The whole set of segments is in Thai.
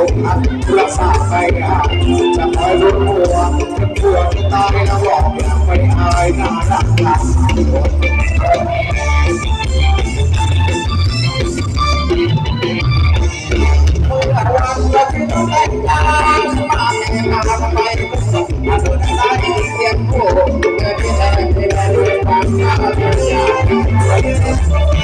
อกหักรักษาไม่หาจะคอยรู้หัวจะปวดตายแล้วบอกยังไม่หายน่ารักรักวันจะต้องแต่งงานมาแต่งงานไปส่งมาดูได้เสียงโอ้เกิดที่ไหนที่ได้วยความยากลำบากที่ตามาตั้งเจ็บวันและจะที่ตาฝันและวิ่งลุ้นคงที่เคยได้คุยกันว่าไม่สนุกนะครับคนเป็นคนที่จคนเอาเดียวแล้ววิ่งก็ยังรักแม่ที่อกหักรัก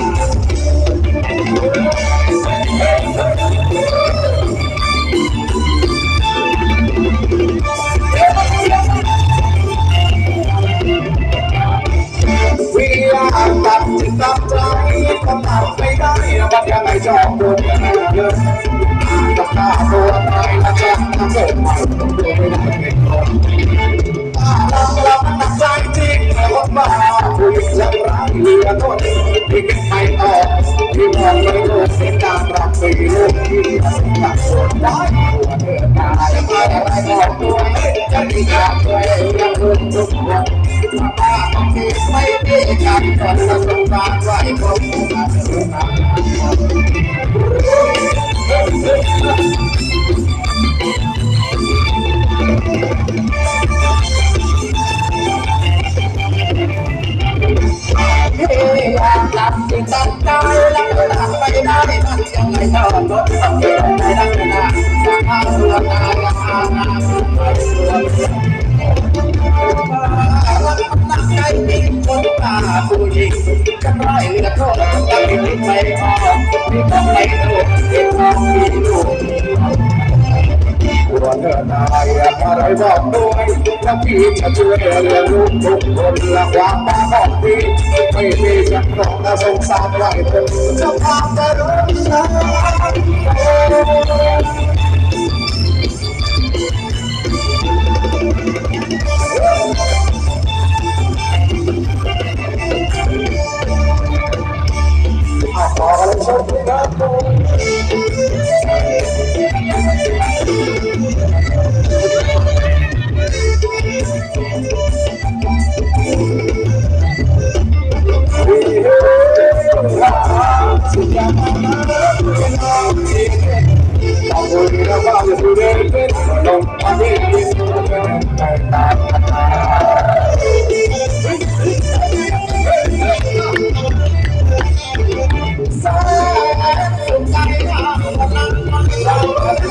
ได้มันยังไงชอบโดนยังไงเยอะกับตาตัวตายและจะทำเกิดใหม่ตัวไม่ได้เป็นคนตาเราเรามันหนักใจจริงแต่ว่าบ้าผู้หญิงยังรักเหลือทนที่คิดไม่ออกที่มองไม่รู้เส้นทางรักไปลูกที่สัญญาส่วนได้ตัวเธอตายมาอะไรบอกตัวจะมีอยากเลยยังรู้ทุกคนไม่ได้การก่อนสงสารไว้ผมมาสุนั อะไรบอกด้วยแล้วพี่จะช่วยเหลือลูกทุกคนและความบ้าของพี่ไม่มีจะกรองและสงสารไว้เธอจะพาไปรู้ฉัน ร้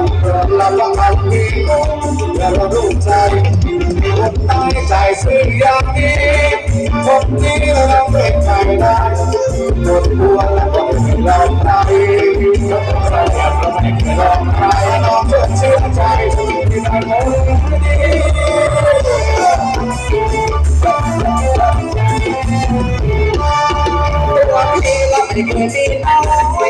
เย็นเย็นเรื่องแฟนมาตลาเมื่อปีได้มาเวียนเมืองตามลับของเรู้แต่เรารู้ใจคนตายใจซื่ออย่างนี้คนนี้เราไม่ใจได้หมดตัวแล้ว อ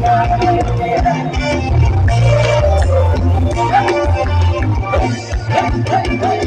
Hey, hey, hey.